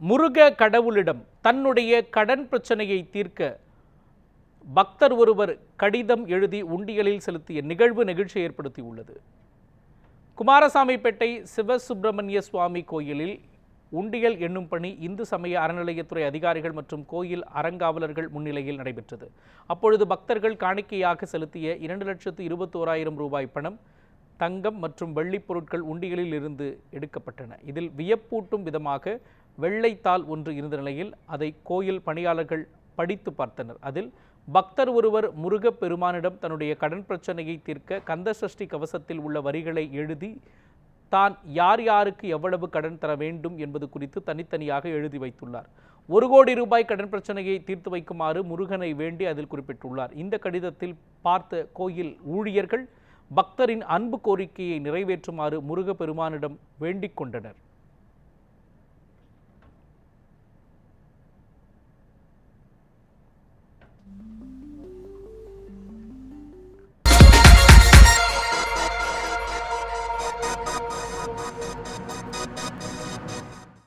முருக கடவுளிடம் தன்னுடைய கடன் பிரச்சனையை தீர்க்க பக்தர் ஒருவர் கடிதம் எழுதி உண்டியலில் செலுத்திய நிகழ்வு நெகிழ்ச்சி ஏற்படுத்தியுள்ளது. குமாரசாமிப்பேட்டை சிவசுப்பிரமணிய சுவாமி கோயிலில் உண்டியல் எண்ணும் பணி இந்து சமய அறநிலையத்துறை அதிகாரிகள் மற்றும் கோயில் அறங்காவலர்கள் முன்னிலையில் நடைபெற்றது. அப்பொழுது பக்தர்கள் காணிக்கையாக செலுத்திய இரண்டு லட்சத்து இருபத்தோராயிரம் ரூபாய் பணம் தங்கம் மற்றும் வெள்ளிப் பொருட்கள் உண்டியலில் இருந்து எடுக்கப்பட்டன. இதில் வியப்பூட்டும் விதமாக வெள்ளைத்தாள் ஒன்று இருந்த நிலையில் அதை கோயில் பணியாளர்கள் படித்து பார்த்தனர். அதில் பக்தர் ஒருவர் முருகப் பெருமானிடம் தன்னுடைய கடன் பிரச்சனையை தீர்க்க கந்தசஷ்டி கவசத்தில் உள்ள வரிகளை எழுதி தான் யார் யாருக்கு எவ்வளவு கடன் தர வேண்டும் என்பது குறித்து தனித்தனியாக எழுதி வைத்துள்ளார். ஒரு கோடி ரூபாய் கடன் பிரச்சனையை தீர்த்து வைக்குமாறு முருகனை வேண்டி அதில் குறிப்பிட்டுள்ளார். இந்த கடிதத்தில் பார்த்த கோயில் ஊழியர்கள் பக்தரின் அன்பு கோரிக்கையை நிறைவேற்றுமாறு முருக பெருமானிடம் வேண்டிக் கொண்டனர்.